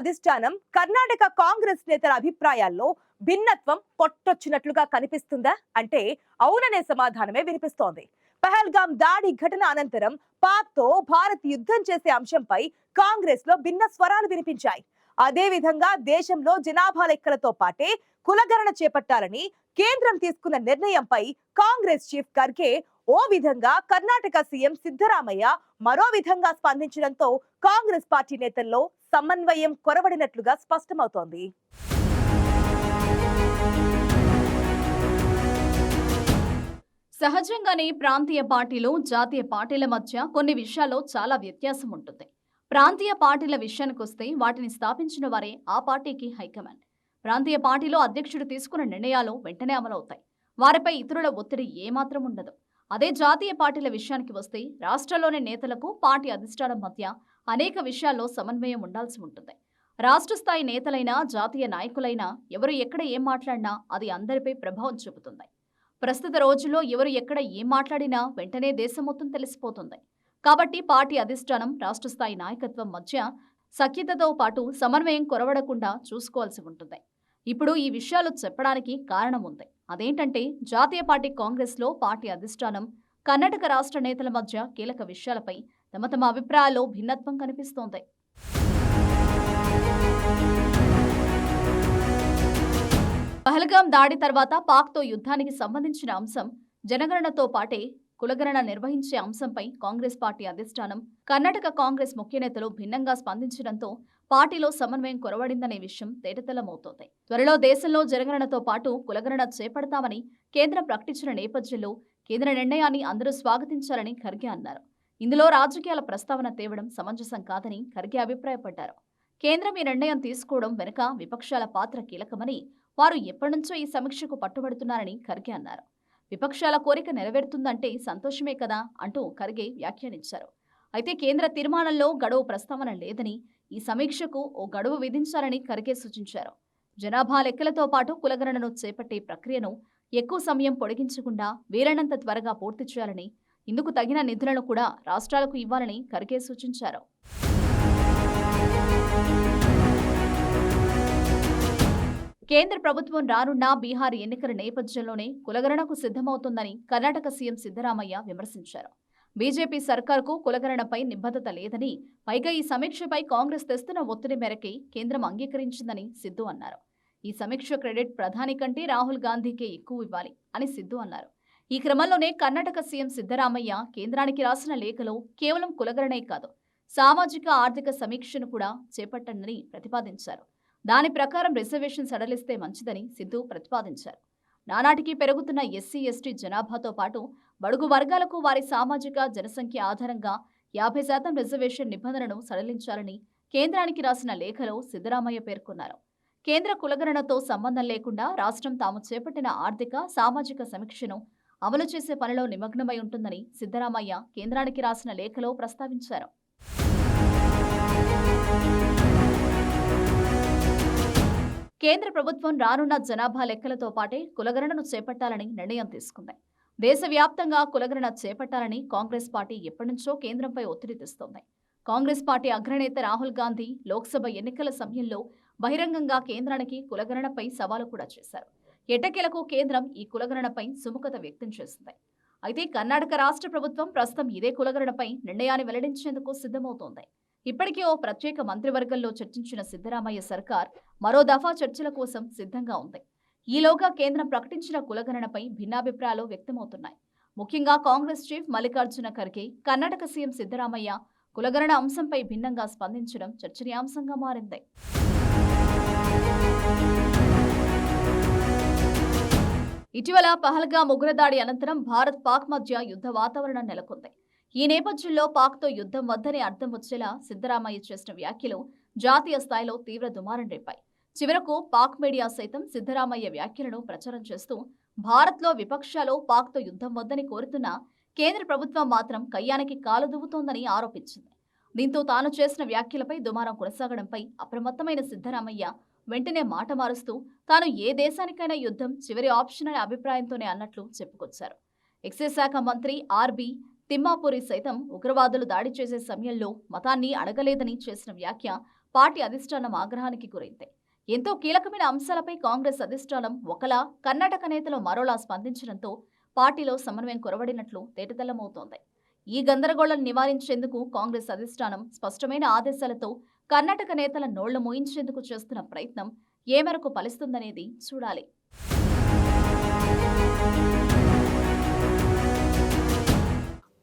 అధిష్టానం కర్ణాటక కాంగ్రెస్ నేతల అభిప్రాయాల్లో భిన్నత్వం పొట్టొచ్చినట్లుగా కనిపిస్తుందా? అంటే అవుననే సమాధానమే వినిపిస్తోంది. పహల్గాం దాడి ఘటన అనంతరం పాక్తో భారత్ యుద్ధం చేసే అంశంపై కాంగ్రెస్లో భిన్న స్వరాలు వినిపించాయి. అదే విధంగా దేశంలో జనాభా లెక్కలతో పాటే కులగణన చేపట్టాలని కేంద్రం తీసుకున్న నిర్ణయంపై కాంగ్రెస్ చీఫ్ ఖర్గే ఓ విధంగా కర్ణాటక సీఎం సిద్ధరామయ్య మరో విధంగా స్పందించడంతో కాంగ్రెస్ పార్టీ నేతల్లో సమన్వయం కొరవడినట్లుగా స్పష్టమవుతోంది. సహజంగానే ప్రాంతీయ పార్టీలు జాతీయ పార్టీల మధ్య కొన్ని విషయాల్లో చాలా వ్యత్యాసం ఉంటుంది. ప్రాంతీయ పార్టీల విషయానికి వస్తే వాటిని స్థాపించిన వారే ఆ పార్టీకి హైకమాండ్. ప్రాంతీయ పార్టీలో అధ్యక్షుడు తీసుకున్న నిర్ణయాలు వెంటనే అమలవుతాయి. వారిపై ఇతరుల ఒత్తిడి ఏమాత్రం ఉండదు. అదే జాతీయ పార్టీల విషయానికి వస్తే రాష్ట్రంలోని నేతలకు పార్టీ అధిష్టానం మధ్య అనేక విషయాల్లో సమన్వయం ఉండాల్సి ఉంటుంది. రాష్ట్ర స్థాయి నేతలైనా జాతీయ నాయకులైనా ఎవరు ఎక్కడ ఏం మాట్లాడినా అది అందరిపై ప్రభావం చూపుతుంది. ప్రస్తుత రోజుల్లో ఎవరు ఎక్కడ ఏం మాట్లాడినా వెంటనే దేశం మొత్తం తెలిసిపోతుంది. కాబట్టి పార్టీ అధిష్టానం రాష్ట్ర స్థాయి నాయకత్వం మధ్య సఖ్యతతో పాటు సమన్వయం కొరవడకుండా చూసుకోవాల్సి ఉంటుంది. ఇప్పుడు ఈ విషయాలు చెప్పడానికి కారణం ఉంది. అదేంటంటే జాతీయ పార్టీ కాంగ్రెస్లో పార్టీ అధిష్టానం కర్ణాటక రాష్ట్ర నేతల మధ్య కీలక విషయాలపై తమ తమ అభిప్రాయాల్లో భిన్నత్వం కనిపిస్తోంది. పహల్గాం దాడి తర్వాత పాక్తో యుద్ధానికి సంబంధించిన అంశం జనగణనతో పాటే కులగణన నిర్వహించే అంశంపై కాంగ్రెస్ పార్టీ అధిష్టానం కర్ణాటక కాంగ్రెస్ ముఖ్య నేతలు భిన్నంగా స్పందించడంతో పార్టీలో సమన్వయం కొరవడిందనే విషయం తేటతెల్లమవుతోంది. త్వరలో దేశంలో జనగణనతో పాటు కులగణన చేపడతామని కేంద్రం ప్రకటించిన నేపథ్యంలో కేంద్ర నిర్ణయాన్ని అందరూ స్వాగతించాలని ఖర్గే అన్నారు. ఇందులో రాజకీయాల ప్రస్తావన తేవడం సమంజసం కాదని ఖర్గే అభిప్రాయపడ్డారు. కేంద్రం ఈ నిర్ణయం తీసుకోవడం వెనుక విపక్షాల పాత్ర కీలకమని వారు ఎప్పటినుంచో ఈ సమీక్షకు పట్టుబడుతున్నారని ఖర్గే అన్నారు. విపక్షాల కోరిక నెరవేరుతుందంటే సంతోషమే కదా అంటూ ఖర్గే వ్యాఖ్యానించారు. అయితే కేంద్ర తీర్మానంలో గడువు ప్రస్తావన లేదని ఈ సమీక్షకు ఓ గడువు విధించాలని ఖర్గే సూచించారు. జనాభా లెక్కలతో పాటు కులగణనను చేపట్టే ప్రక్రియను ఎక్కువ సమయం పొడిగించకుండా వీలైనంత త్వరగా పూర్తి చేయాలని ఇందుకు తగిన నిధులను కూడా రాష్ట్రాలకు ఇవ్వాలని ఖర్గే సూచించారు. కేంద్ర ప్రభుత్వం రానున్న బీహార్ ఎన్నికల నేపథ్యంలోనే కులగరణకు సిద్ధమవుతోందని కర్ణాటక సీఎం సిద్ధరామయ్య విమర్శించారు. బీజేపీ సర్కార్కు కులగరణపై నిబద్ధత లేదని పైగా ఈ సమీక్షపై కాంగ్రెస్ తెస్తున్న ఒత్తిడి మేరకే కేంద్రం అంగీకరించిందని సిద్ధు అన్నారు. ఈ సమీక్ష క్రెడిట్ ప్రధాని కంటే రాహుల్ గాంధీకే ఎక్కువ ఇవ్వాలి అని సిద్ధు అన్నారు. ఈ క్రమంలోనే కర్ణాటక సీఎం సిద్ధరామయ్య కేంద్రానికి రాసిన లేఖలో కేవలం కులగణనే కాదు సామాజిక ఆర్థిక సమీక్షను కూడా చేపట్టండి ప్రతిపాదించారు. దాని ప్రకారం రిజర్వేషన్ సడలిస్తే మంచిదని సిద్ధు ప్రతిపాదించారు. నానాటికి పెరుగుతున్న ఎస్సీ ఎస్టీ జనాభాతో పాటు బడుగు వర్గాలకు వారి సామాజిక జనసంఖ్య ఆధారంగా యాభై శాతం రిజర్వేషన్ నిబంధనను సడలించాలని కేంద్రానికి రాసిన లేఖలో సిద్ధరామయ్య పేర్కొన్నారు. కేంద్ర కులగణనతో సంబంధం లేకుండా రాష్ట్రం తాము చేపట్టిన ఆర్థిక సామాజిక సమీక్షను అమలు చేసే పనిలో నిమగ్నమై ఉంటుందని సిద్ధరామయ్య కేంద్రానికి రాసిన లేఖలో ప్రస్తావించారు. కేంద్ర ప్రభుత్వం రానున్న జనాభా లెక్కలతో పాటే కులగణను చేపట్టాలని నిర్ణయం తీసుకుంది. దేశవ్యాప్తంగా కులగణన చేపట్టాలని కాంగ్రెస్ పార్టీ ఎప్పటినుంచో కేంద్రంపై ఒత్తిడి తెస్తోంది. కాంగ్రెస్ పార్టీ అగ్రనేత రాహుల్ గాంధీ లోక్సభ ఎన్నికల సమయంలో బహిరంగంగా కేంద్రానికి కులగణనపై సవాలు కూడా చేశారు. ఎట్టకేలకు కేంద్రం ఈ కులగణనపై సుముఖత వ్యక్తం చేసింది. అయితే కర్ణాటక రాష్ట్ర ప్రభుత్వం ప్రస్తుతం ఇదే కులగణనపై నిర్ణయాన్ని వెల్లడించేందుకు సిద్ధమవుతోంది. ఇప్పటికే ఓ ప్రత్యేక మంత్రివర్గంలో చర్చించిన సిద్ధరామయ్య సర్కార్ మరో దఫా చర్చల కోసం సిద్ధంగా ఉంది. ఈలోగా కేంద్రం ప్రకటించిన కులగణనపై భిన్నాభిప్రాయాలు వ్యక్తమవుతున్నాయి. ముఖ్యంగా కాంగ్రెస్ చీఫ్ మల్లికార్జున ఖర్గే కర్ణాటక సీఎం సిద్ధరామయ్య కులగణన అంశంపై భిన్నంగా స్పందించడం చర్చనీయాంశంగా మారింది. ఇటీవల పహల్గా ఉగ్రదాడి అనంతరం భారత్ పాక్ మధ్య యుద్ధ వాతావరణం నెలకొంది. ఈ నేపథ్యంలో పాక్తో యుద్ధం వద్దని అర్థం వచ్చేలా సిద్ధరామయ్య చేసిన వ్యాఖ్యలు జాతీయ స్థాయిలో తీవ్ర దుమారం రేపాయి. చివరకు పాక్ మీడియా సైతం సిద్ధరామయ్య వ్యాఖ్యలను ప్రచారం చేస్తూ భారత్లో విపక్షాలు పాక్తో యుద్ధం వద్దని కోరుతున్న కేంద్ర ప్రభుత్వం మాత్రం కయ్యానికి కాలు దువ్వుతోందని ఆరోపించింది. దీంతో తాను చేసిన వ్యాఖ్యలపై దుమారం కొనసాగడంపై అప్రమత్తమైన సిద్ధరామయ్య వెంటనే మాట మారుస్తూ తాను ఏ దేశానికైనా యుద్ధం చివరి ఆప్షన్ అనే అభిప్రాయంతోనే అన్నట్లు చెప్పుకొచ్చారు. ఎక్సైజ్ శాఖ మంత్రి ఆర్బి తిమ్మాపూరి సైతం ఉగ్రవాదులు దాడి చేసే సమయంలో మతాన్ని అడగలేదని చేసిన వ్యాఖ్య పార్టీ అధిష్టానం ఆగ్రహానికి గురైంది. ఎంతో కీలకమైన అంశాలపై కాంగ్రెస్ అధిష్టానం ఒకలా కర్ణాటక నేతలు మరోలా స్పందించడంతో పార్టీలో సమన్వయం కొరవడినట్లు తేటతెల్లమవుతోంది. ఈ గందరగోళం నివారించేందుకు కాంగ్రెస్ అధిష్టానం స్పష్టమైన ఆదేశాలతో కర్ణాటక నేతల నోళ్ళు మోయించేందుకు చేస్తున్న ప్రయత్నం ఏ మేరకు ఫలిస్తుందనేది చూడాలి.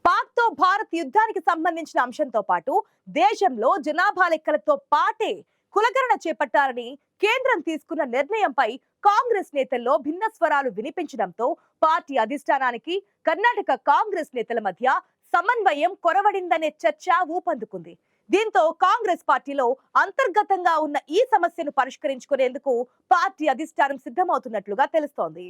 పాక్తో భారత్ యుద్ధానికి సంబంధించిన అంశంతో పాటు దేశంలో జనాభా లెక్కలతో పాటే కులకరణ చేపట్టాలని కేంద్రం తీసుకున్న నిర్ణయంపై కాంగ్రెస్ నేతల్లో భిన్న స్వరాలు వినిపించడంతో పార్టీ అధిష్టానానికి కర్ణాటక కాంగ్రెస్ నేతల మధ్య సమన్వయం కొరవడిందనే చర్చ ఊపందుకుంది. దీంతో కాంగ్రెస్ పార్టీలో అంతర్గతంగా ఉన్న ఈ సమస్యను పరిష్కరించుకునేందుకు పార్టీ అధిష్టానం సిద్ధమవుతున్నట్లుగా తెలుస్తోంది.